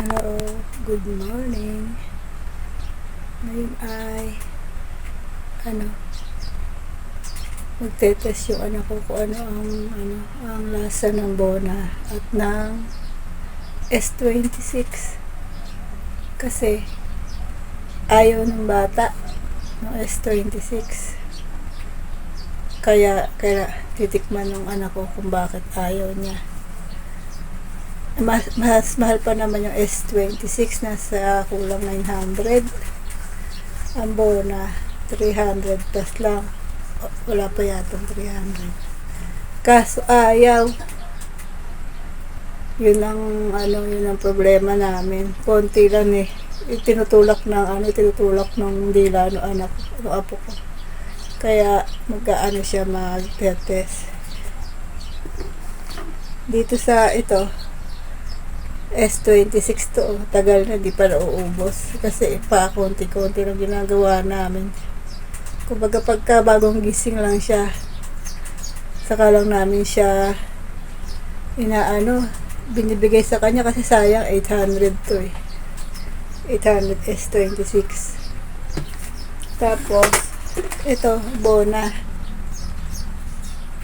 Hello, good morning. Ngayon ay, ano, magte-test yung anak ko kung ano ang, ano, ang lasa ng bona at ng S26. Kasi, ayaw ng bata ng S26. Kaya, kaya titikman ng anak ko kung bakit ayaw niya mas, mas mahal pa naman yung S26 nasa kulang 900 ang bona 300 plus lang. Wala pa yatang 300 kaso ayaw yun ang ano yun ang problema namin. Konti lang eh. Tinutulak ng ano tinutulak ng dila no anak no apo ko. Kaya mag-ano siya mag-test. Dito sa ito S26 to, oh. tagal na, di pa nauubos. Kasi pa, konti-konti lang ginagawa namin. Kumbaga pagka bagong gising lang siya, saka lang namin siya inaano, binibigay sa kanya kasi sayang 800 to eh. 800 S26. Tapos, ito, Bona.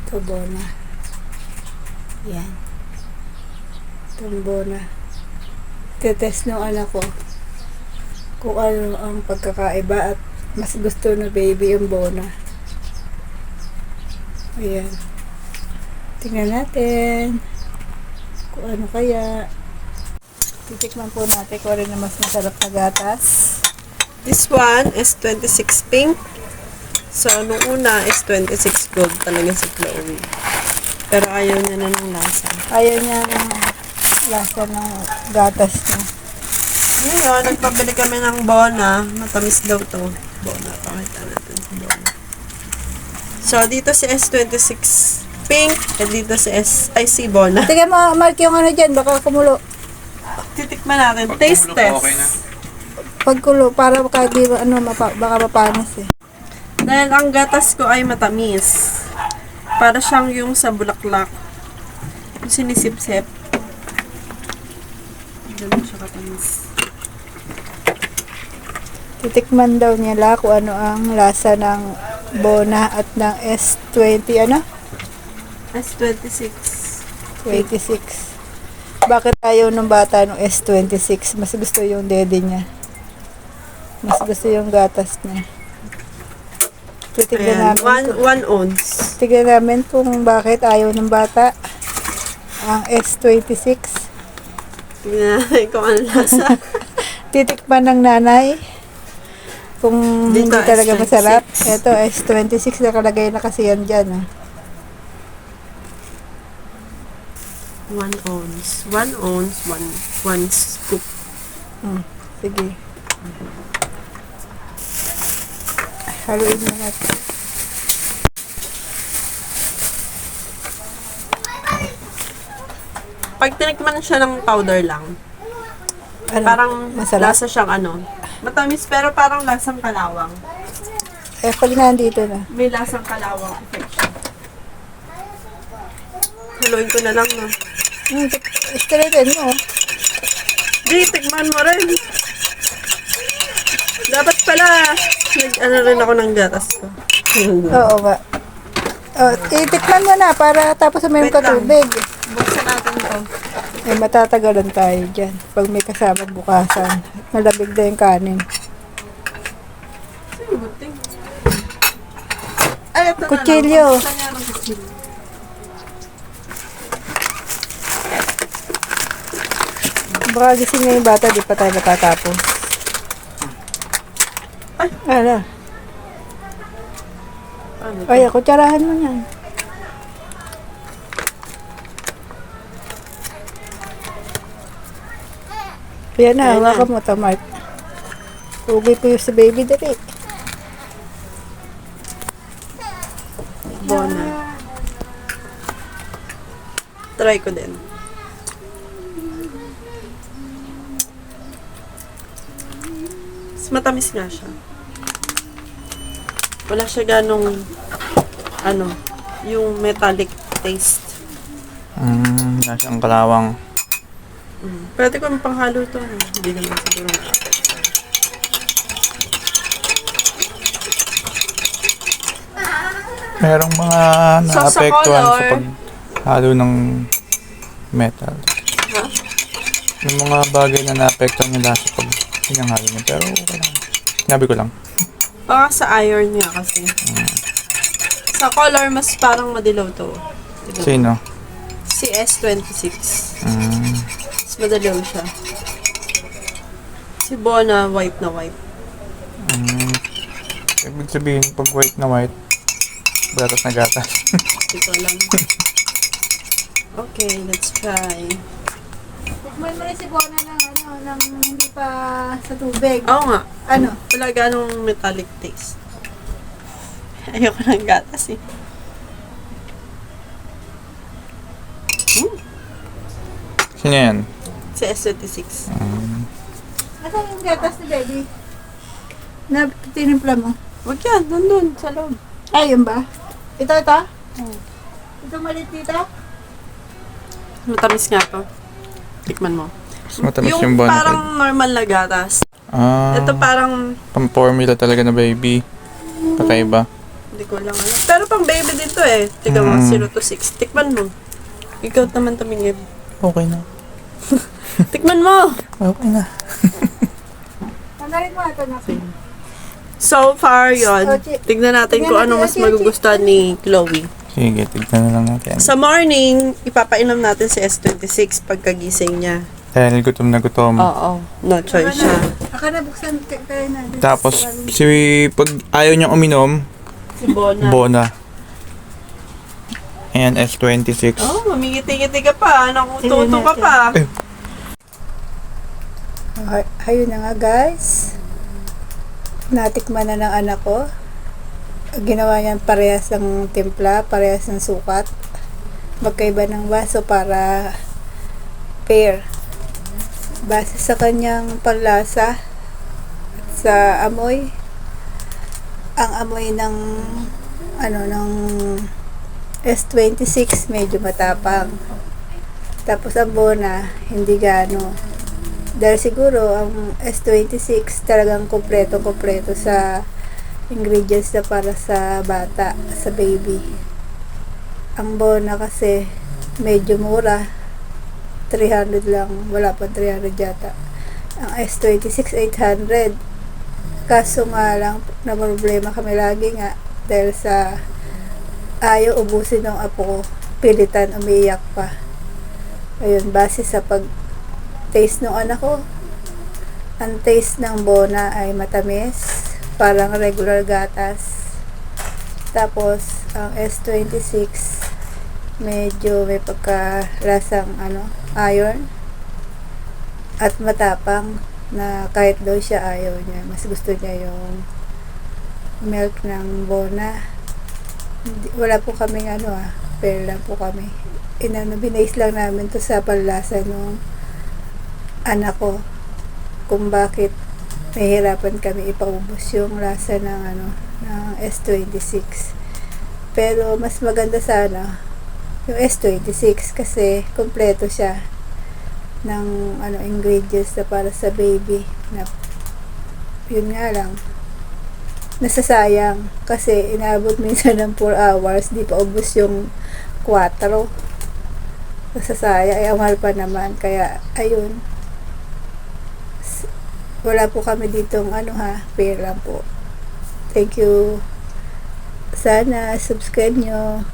Ito, Bona. Yan. Itong Bona tetest ng anak ko kung ano ang pagkakaiba at mas gusto na baby yung bona. Ayan. Tingnan natin kung ano kaya. Titikman po natin kung ano na mas masarap na gatas. This one is 26 pink. So, nung una is 26 gold talaga si Chloe. Pero ayaw niya na ng lasa. Ayaw niya ng lasa ng gatas niya. Ngayon, nagpabili kami ng Bona. Matamis daw to. Bona, pakita natin si Bona. So, dito si S26 pink. At dito si S, ay si Bona. Tingnan mo, Mark, yung ano dyan, baka kumulo. Titikman natin. Taste Pag test. kumulo pa, okay na. Pagkulo, para baka, di, ano, mapa, baka mapanas eh. Dahil ang gatas ko ay matamis. Para siyang yung sa bulaklak. Yung sinisip-sip. Ganun siya katamis. Titikman daw nila kung ano ang lasa ng Bona at ng S20, ano? S26. 26. Bakit ayaw ng bata ng S26? Mas gusto yung dede niya. Mas gusto yung gatas niya. Titignan Ayan, namin, one, kung, one ounce. tignan namin kung bakit ayaw ng bata ang S26. Natin kung ano lasa. Titikman ng nanay kung Dito, hindi talaga S26. masarap. Ito, S26 nakalagay na kasi yan dyan. Ah. one ounce. One ounce, one, one scoop. Hmm, sige. Haluin mo natin. Pag tinikman siya ng powder lang, Ano, parang masarap. lasa siyang ano. Matamis pero parang lasang kalawang. Eh, pag nandito na. May lasang kalawang effect siya. Haluin ko na lang, no? Hmm, straighten mo. Di, tikman mo rin. Dapat pala, nag, ano rin ako ng gatas ko. Oo ba? Oh, itikman mo na para tapos mayroon Wait ka lang. tubig. Buksan natin to. Eh, matatagalan tayo dyan. Pag may kasama bukasan. Malamig na yung kanin. Ay, ito Kutsilyo. Baka gising na yung bata, di pa tayo matatapos. Ay. Ala. Ano? Ay, kutsarahan mo yan. Na, Ayan na. hawakan mo to, Mark. Ugi po yung sa baby dali. Bona. Try ko din. Mas matamis nga siya. Wala siya ganong ano, yung metallic taste. Mm, nasa ang kalawang. Mm. Pwede ko panghalo to. ano? Hindi naman siguro na-apektuhan. Merong mga sa naapektuhan sa, color? paghalo ng metal. Ha? Yung mga bagay na naapektuhan nila sa pag pinanghalo niya. Pero okay lang. Sinabi ko lang. Baka sa iron niya kasi. Sa color, mas parang madilaw to. Sino? Si S26. Mm, Madilaw siya. Si Bona, white na white. mm, ibig sabihin, pag white na white, gatas na gatas. Hindi ko alam. Okay, let's try. Tikman mo rin si Bona ng, ano, ng hindi pa sa tubig. Oo nga. Ano? Wala ganong metallic taste. Ayoko ng gatas eh. Sino yan? Si S26. Mm, Asan yung gatas ni baby? Na tinimpla mo? Wag yan, nandun, sa loob. Ayun ba? Ito, ito? Ito maliit dito? Matamis nga to. Tikman mo. mas matamis yung, yung bonnet. parang normal na gatas. Ah, Ito parang, pang-formula talaga na baby. Kakaiba. hindi ko lang alam. Pero pang baby dito eh. Tiga mo, Mm. 0 to 6. Tikman mo. Ikaw naman tumingin. Okay na. Tikman mo! Okay na. Tanggalin mo ito na. So far, yon. Tignan natin kung ano mas magugustuhan ni Chloe. Sige, tignan na lang natin. Sa morning, ipapainom natin si S26 pagkagising niya. Dahil gutom na gutom. Oo. No choice siya. Aka na buksan kayo na. Tapos, si, pag ayaw niyang uminom, Si Bona. Bona. Ayan, S26. Oh, mamingiti-ngiti ka pa. Nakututo ka pa. Okay, ayun na nga guys. Natikman na ng anak ko. Ginawa niyan parehas ng timpla, parehas ng sukat. Magkaiba ng baso para pair. Base sa kanyang panlasa sa amoy. Ang amoy ng ano ng S26 medyo matapang. Tapos ang bona hindi gaano. Dahil siguro ang S26 talagang kompleto-kompleto sa ingredients na para sa bata, sa baby. Ang Bona kasi medyo mura. 300 lang. Wala pa 300 yata. Ang S26 800. Kaso nga lang na problema kami lagi nga dahil sa ayaw ubusin ng apo ko. Pilitan umiiyak pa. Ayun, base sa pag taste ng anak ko, ang taste ng bona ay matamis, parang regular gatas. Tapos, ang S26, medyo may pagkalasang ano, iron. At matapang na kahit daw siya ayaw niya. Mas gusto niya yung milk ng bona. Hindi, wala po kaming ano ah, pero lang po kami. Inano, binase lang namin to sa panlasa nung anak ko kung bakit nahihirapan kami ipaubos yung lasa ng ano ng S26 pero mas maganda sana yung S26 kasi kompleto siya ng ano ingredients na para sa baby na yun nga lang nasasayang kasi inabot minsan ng 4 hours di pa ubos yung 4 nasasayang ay mahal pa naman. Kaya ayun wala po kami ditong ano ha, fair lang po. Thank you. Sana subscribe nyo.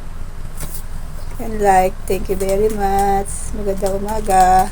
And like, thank you very much. Magandang umaga.